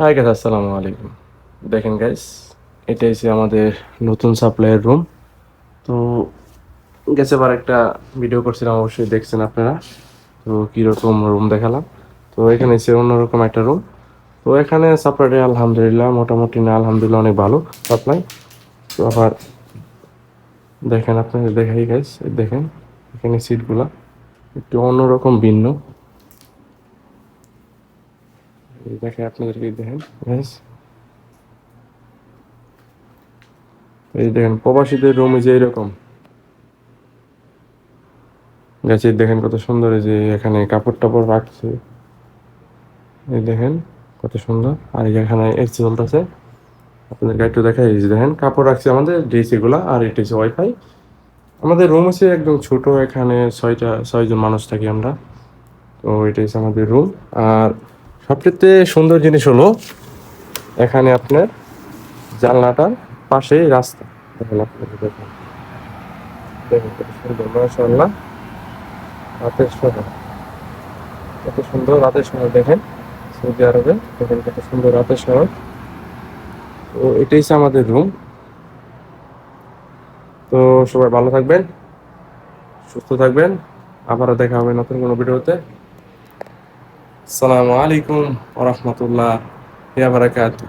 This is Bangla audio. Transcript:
হাই গাইস আসসালামু আলাইকুম দেখেন গাইস এটা হচ্ছে আমাদের নতুন সাপ্লাইয়ের রুম তো গেছে বার একটা ভিডিও করছিলাম, অবশ্যই দেখছেন আপনারা। তো কীরকম রুম দেখালাম। তো এখানে হচ্ছে অন্যরকম একটা রুম তো এখানে সাপ্লাইটা আলহামদুলিল্লাহ, মোটামুটি না, আলহামদুলিল্লাহ অনেক ভালো সাপ্লাই তো আবার দেখেন, আপনাদের দেখাই গাইস দেখেন, এখানে সিটগুলা একটু অন্যরকম ভিন্ন এই দেখে আপনাদেরকে দেখেন। এই দেখেন, প্রবাসীদের রুম যে এরকম। গেছে দেখেন কত সুন্দর যে এখানে কাপড় টাপড় রাখছে। এই দেখেন, কত সুন্দর। আর এখানে এসি চলতেছে আপনাদেরকে একটু দেখাই, এই দেখেন, কাপড় রাখছে আমাদের ডিসি গুলা আর এটা হচ্ছে ওয়াইফাই আমাদের রুম আছে একদম ছোট, এখানে ছয়টা, ছয়জন মানুষ থাকি আমরা। তো এটা হচ্ছে আমাদের রুম আর সবচেয়ে সুন্দর জিনিস হলো এখানে আপনার জানলাটার পাশেই রাস্তা। দেখেন আপনাদের দেখেন। কত সুন্দর, মাশাআল্লাহ। রাতের সময় কত সুন্দর রাতের সময় দেখেন। সৌদি আরবে, দেখেন কত সুন্দর রাতের সময় তো এটাই হচ্ছে আমাদের রুম তো সবাই ভালো থাকবেন, সুস্থ থাকবেন। আবারও দেখা হবে নতুন কোনো ভিডিওতে। আসসালামু আলাইকুম ওরহমতুল্লাহ বারাকাতুহ।